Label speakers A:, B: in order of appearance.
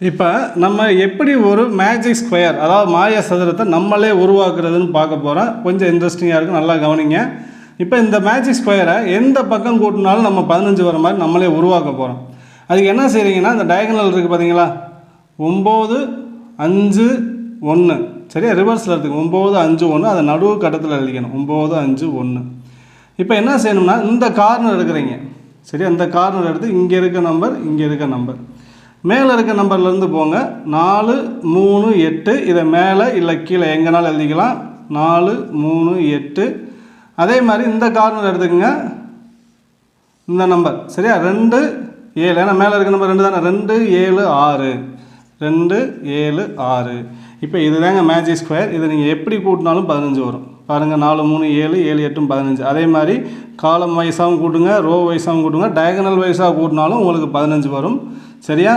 A: இப்போ நம்ம எப்படி ஒரு மேஜிக் ஸ்கொயர் அதாவது மாய சதுரத்தை நம்மளே உருவாக்குறதுன்னு பார்க்க போகிறோம் கொஞ்சம் இன்ட்ரெஸ்டிங்காக இருக்கும் நல்லா கவனிங்க. இப்போ இந்த மேஜிக் ஸ்கொயரை எந்த பக்கம் கூட்டினாலும் நம்ம பதினஞ்சு வர மாதிரி நம்மளே உருவாக்க போகிறோம் அதுக்கு என்ன செய்கிறீங்கன்னா இந்த டயகனல் இருக்குது பார்த்தீங்களா ஒம்பது அஞ்சு ஒன்று சரியா? ரிவர்ஸில் இருக்குது ஒம்பது அஞ்சு ஒன்று அதை நடுவு கட்டத்தில் எழுதிக்கணும் ஒம்பது அஞ்சு ஒன்று இப்போ என்ன செய்யணும்னா இந்த கார்னர் எடுக்கிறீங்க. சரி அந்த கார்னர் எடுத்து இங்கே இருக்க நம்பர் இங்கே இருக்க நம்பர் மேலே இருக்க நம்பர்லேருந்து போங்க. நாலு மூணு எட்டு. இதை மேலே இல்லை கீழே எங்கேனாலும் எழுதிக்கலாம். நாலு மூணு எட்டு. அதே மாதிரி இந்த கார்னர் எடுத்துக்கோங்க. இந்த நம்பர் சரியா? ரெண்டு ஏழு. ஏன்னா மேலே இருக்க நம்பர் ரெண்டு தானே? ரெண்டு ஏழு ஆறு. ரெண்டு ஏழு ஆறு. இப்போ இதுதாங்க மேஜிக் ஸ்கொயர் இதை நீங்கள் எப்படி கூட்டினாலும் பதினஞ்சு வரும். பாருங்கள் நாலு மூணு ஏழு ஏழு எட்டும் பதினஞ்சு. அதே மாதிரி காலம் வயசாகவும் கூட்டுங்க ரோ வயசாகவும் கூட்டுங்க டயகனல் வைஸாக கூட்டினாலும் உங்களுக்கு பதினஞ்சு வரும். சரியா?